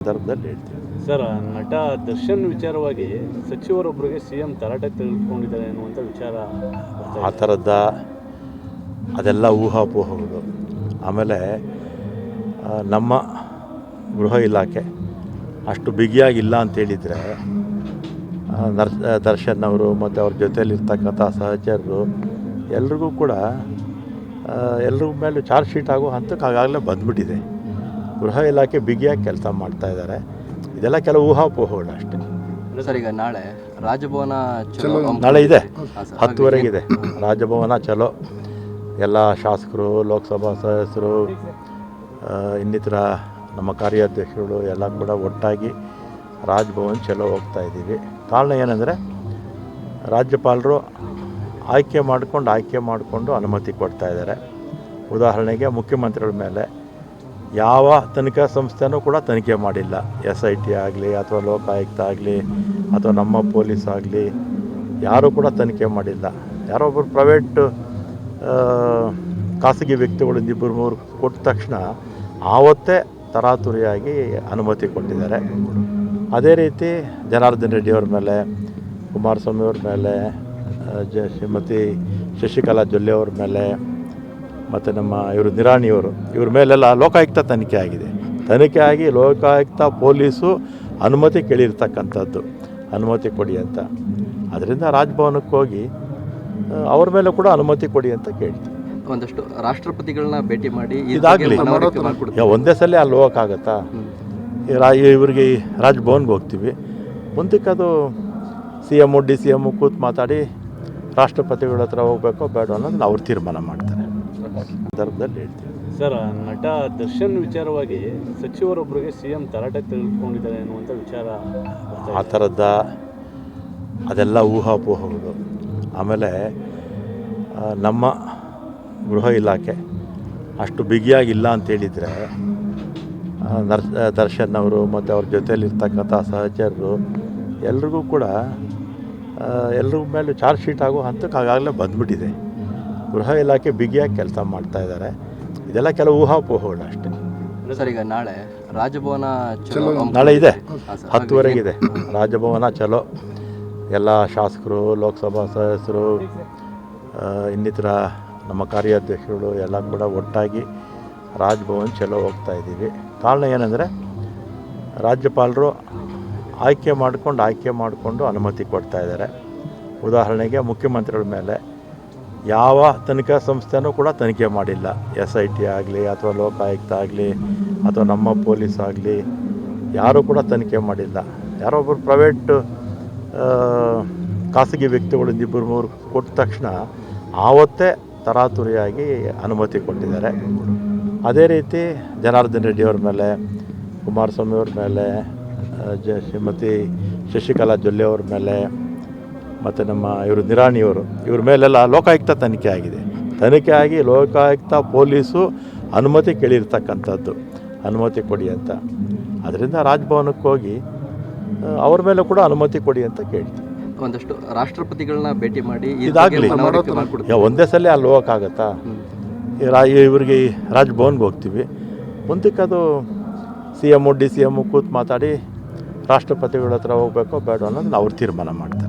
ಸಂದರ್ಭದಲ್ಲಿ ಹೇಳ್ತೀವಿ. ಸರ್ ನಟ ದರ್ಶನ್ ವಿಚಾರವಾಗಿ ಸಚಿವರೊಬ್ಬರಿಗೆ ಸಿ ಎಂ ತರಾಟೆ ತೆಗೆದುಕೊಂಡಿದ್ದಾರೆ ಅನ್ನುವಂಥ ವಿಚಾರ ಆ ಥರದ ಅದೆಲ್ಲ ಊಹಾಪೋಹಗಳು. ಆಮೇಲೆ ಆ, ನಮ್ಮ ಗೃಹ ಇಲಾಖೆ ಅಷ್ಟು ಬಿಗಿಯಾಗಿಲ್ಲ ಅಂತೇಳಿದರೆ ನರ್ ದರ್ಶನ್ ಅವರು ಮತ್ತು ಅವ್ರ ಜೊತೆಯಲ್ಲಿರ್ತಕ್ಕಂಥ ಸಹಚರರು ಎಲ್ರಿಗೂ ಕೂಡ ಎಲ್ರ ಮೇಲೂ ಚಾರ್ಜ್ ಶೀಟ್ ಆಗೋ ಹಂತಕ್ಕೆ ಆಗಾಗಲೇ ಬಂದ್ಬಿಟ್ಟಿದೆ. ಗೃಹ ಇಲಾಖೆ ಬಿಗಿಯಾಗಿ ಕೆಲಸ ಮಾಡ್ತಾ ಇದ್ದಾರೆ. ಇದೆಲ್ಲ ಕೆಲವು ಊಹಾಪೋಹಗಳು ಅಷ್ಟೇ. ಸರ್ ಈಗ ನಾಳೆ ರಾಜಭವನ ಚಲೋ ನಾಳೆ ಇದೆ. ಹತ್ತುವರೆಗಿದೆ ರಾಜಭವನ ಚಲೋ. ಎಲ್ಲ ಶಾಸಕರು ಲೋಕಸಭಾ ಸದಸ್ಯರು ಇನ್ನಿತರ ನಮ್ಮ ಕಾರ್ಯಾಧ್ಯಕ್ಷರು ಎಲ್ಲ ಕೂಡ ಒಟ್ಟಾಗಿ ರಾಜಭವನ್ ಚಲೋ ಹೋಗ್ತಾ ಇದ್ದೀವಿ. ಕಾರಣ ಏನಂದರೆ ರಾಜ್ಯಪಾಲರು ಆಯ್ಕೆ ಮಾಡಿಕೊಂಡು ಆಯ್ಕೆ ಮಾಡಿಕೊಂಡು ಅನುಮತಿ ಕೊಡ್ತಾ ಇದ್ದಾರೆ. ಉದಾಹರಣೆಗೆ ಮುಖ್ಯಮಂತ್ರಿಗಳ ಮೇಲೆ ಯಾವ ತನಿಖಾ ಸಂಸ್ಥೆನೂ ಕೂಡ ತನಿಖೆ ಮಾಡಿಲ್ಲ. ಎಸ್ ಐ ಟಿ ಆಗಲಿ ಅಥವಾ ಲೋಕಾಯುಕ್ತ ಆಗಲಿ ಅಥವಾ ನಮ್ಮ ಪೊಲೀಸ್ ಆಗಲಿ ಯಾರೂ ಕೂಡ ತನಿಖೆ ಮಾಡಿಲ್ಲ. ಯಾರೋ ಒಬ್ಬರು ಪ್ರೈವೇಟ್ ಖಾಸಗಿ ವ್ಯಕ್ತಿಗಳಿಂದ ಇಬ್ಬರು ಮೂರು ಕೊಟ್ಟ ತಕ್ಷಣ ಆವತ್ತೇ ತರಾತುರಿಯಾಗಿ ಅನುಮತಿ ಕೊಟ್ಟಿದ್ದಾರೆ. ಅದೇ ರೀತಿ ಜನಾರ್ದನ್ ರೆಡ್ಡಿ ಅವ್ರ ಮೇಲೆ, ಕುಮಾರಸ್ವಾಮಿ ಅವ್ರ ಮೇಲೆ ಜ, ಶ್ರೀಮತಿ ಶಶಿಕಲಾ ಜೊಲ್ಲೆ ಅವ್ರ ಮೇಲೆ ಮತ್ತು ನಮ್ಮ ಇವರು ನಿರಾಣಿಯವರು ಇವ್ರ ಮೇಲೆಲ್ಲ ಲೋಕಾಯುಕ್ತ ತನಿಖೆ ಆಗಿದೆ. ತನಿಖೆ ಆಗಿ ಲೋಕಾಯುಕ್ತ ಪೊಲೀಸು ಅನುಮತಿ ಕೇಳಿರ್ತಕ್ಕಂಥದ್ದು ಅನುಮತಿ ಕೊಡಿ ಅಂತ. ಅದರಿಂದ ರಾಜಭವನಕ್ಕೆ ಹೋಗಿ ಅವ್ರ ಮೇಲೆ ಕೂಡ ಅನುಮತಿ ಕೊಡಿ ಅಂತ ಕೇಳ್ತೀವಿ. ಒಂದಷ್ಟು ರಾಷ್ಟ್ರಪತಿಗಳನ್ನ ಭೇಟಿ ಮಾಡಿ ಇದಾಗಲಿ. ಒಂದೇ ಸಲ ಅಲ್ಲಿ ಹೋಗೋಕ್ಕಾಗತ್ತಾ. ರಾ ಇವ್ರಿಗೆ ಈ ರಾಜ್ಭವನ್ಗೆ ಹೋಗ್ತೀವಿ. ಮುಂದಕ್ಕೆ ಅದು C M D C M ಕೂತು ಮಾತಾಡಿ ರಾಷ್ಟ್ರಪತಿಗಳ ಹತ್ರ ಹೋಗ್ಬೇಕೋ ಬೇಡ ಅನ್ನೋದನ್ನ ಅವ್ರು ತೀರ್ಮಾನ ಮಾಡ್ತಾರೆ. ಸಂದರ್ಭದಲ್ಲಿ ಹೇಳ್ತೀವಿ ಸರ್ ನಟ ದರ್ಶನ್ ವಿಚಾರವಾಗಿ ಸಚಿವರೊಬ್ಬರಿಗೆ ಸಿ ಎಂ ತರಾಟೆ ತೆಗೆದುಕೊಂಡಿದ್ದಾರೆ ಅನ್ನುವಂಥ ವಿಚಾರ ಆ ಥರದ್ದ ಥರದ ಅದೆಲ್ಲ ಊಹಾಪೋಹಗಳು. ಆಮೇಲೆ ನಮ್ಮ ಗೃಹ ಇಲಾಖೆ ಅಷ್ಟು ಬಿಗಿಯಾಗಿಲ್ಲ ಅಂತೇಳಿದರೆ ನರ್ ದರ್ಶನ್ ಅವರು ಮತ್ತು ಅವ್ರ ಜೊತೆಯಲ್ಲಿರ್ತಕ್ಕಂಥ ಸಹಚರರು ಎಲ್ರಿಗೂ ಕೂಡ ಎಲ್ರಿಗೂ ಮೇಲೂ ಚಾರ್ಜ್ ಶೀಟ್ ಆಗೋ ಹಂತಕ್ಕೆ ಆಗಾಗಲೇ ಬಂದ್ಬಿಟ್ಟಿದೆ. ಗೃಹ ಇಲಾಖೆ ಬಿಗಿಯಾಗಿ ಕೆಲಸ ಮಾಡ್ತಾ ಇದ್ದಾರೆ. ಇದೆಲ್ಲ ಕೆಲವು ಊಹಾಪೋಹಗಳು ಅಷ್ಟೇ. ಸರ್ ಈಗ ನಾಳೆ ರಾಜಭವನ ಚಲೋ ನಾಳೆ ಇದೆ. ಹತ್ತುವರೆಗಿದೆ ರಾಜಭವನ ಚಲೋ. ಎಲ್ಲ ಶಾಸಕರು ಲೋಕಸಭಾ ಸದಸ್ಯರು ಇನ್ನಿತರ ನಮ್ಮ ಕಾರ್ಯಾಧ್ಯಕ್ಷರು ಎಲ್ಲ ಕೂಡ ಒಟ್ಟಾಗಿ ರಾಜಭವನ್ ಚಲೋ ಹೋಗ್ತಾ ಇದ್ದೀವಿ. ಕಾರಣ ಏನಂದರೆ ರಾಜ್ಯಪಾಲರು ಆಯ್ಕೆ ಮಾಡಿಕೊಂಡು ಆಯ್ಕೆ ಮಾಡಿಕೊಂಡು ಅನುಮತಿ ಕೊಡ್ತಾ ಇದ್ದಾರೆ. ಉದಾಹರಣೆಗೆ ಮುಖ್ಯಮಂತ್ರಿಗಳ ಮೇಲೆ ಯಾವ ತನಿಖಾ ಸಂಸ್ಥೆನೂ ಕೂಡ ತನಿಖೆ ಮಾಡಿಲ್ಲ. ಎಸ್ ಐ ಟಿ ಆಗಲಿ ಅಥವಾ ಲೋಕಾಯುಕ್ತ ಆಗಲಿ ಅಥವಾ ನಮ್ಮ ಪೊಲೀಸ್ ಆಗಲಿ ಯಾರೂ ಕೂಡ ತನಿಖೆ ಮಾಡಿಲ್ಲ. ಯಾರೋ ಒಬ್ಬರು ಪ್ರೈವೇಟ್ ಖಾಸಗಿ ವ್ಯಕ್ತಿಗಳು ಇಬ್ಬರು ಮೂರು ಕೊಟ್ಟ ತಕ್ಷಣ ಆವತ್ತೇ ತರಾತುರಿಯಾಗಿ ಅನುಮತಿ ಕೊಟ್ಟಿದ್ದಾರೆ. ಅದೇ ರೀತಿ ಜನಾರ್ದನ್ ರೆಡ್ಡಿ ಅವ್ರ ಮೇಲೆ, ಕುಮಾರಸ್ವಾಮಿ ಅವ್ರ ಮೇಲೆ ಜ, ಶ್ರೀಮತಿ ಶಶಿಕಲಾ ಜೊಲ್ಲೆ ಅವ್ರ ಮೇಲೆ ಮತ್ತು ನಮ್ಮ ಇವರು ನಿರಾಣಿಯವರು ಇವ್ರ ಮೇಲೆಲ್ಲ ಲೋಕಾಯುಕ್ತ ತನಿಖೆ ಆಗಿದೆ. ತನಿಖೆ ಆಗಿ ಲೋಕಾಯುಕ್ತ ಪೊಲೀಸು ಅನುಮತಿ ಕೇಳಿರ್ತಕ್ಕಂಥದ್ದು ಅನುಮತಿ ಕೊಡಿ ಅಂತ. ಅದರಿಂದ ರಾಜಭವನಕ್ಕೆ ಹೋಗಿ ಅವ್ರ ಮೇಲೆ ಕೂಡ ಅನುಮತಿ ಕೊಡಿ ಅಂತ ಕೇಳ್ತೀವಿ. ಒಂದಷ್ಟು ರಾಷ್ಟ್ರಪತಿಗಳನ್ನ ಭೇಟಿ ಮಾಡಿ ಇದಾಗಲಿ. ಒಂದೇ ಸಲ ಅಲ್ಲಿ ಹೋಗೋಕ್ಕಾಗತ್ತಾ? ಇವ್ರಿಗೆ ರಾಜಭವನ್ಗೆ ಹೋಗ್ತೀವಿ. ಮುಂದಕ್ಕೆ ಅದು C M D C M ಕೂತು ಮಾತಾಡಿ ರಾಷ್ಟ್ರಪತಿಗಳ ಹತ್ರ ಹೋಗ್ಬೇಕೋ ಬೇಡ ಅನ್ನೋದು ಅವ್ರು ತೀರ್ಮಾನ ಮಾಡ್ತಾರೆ.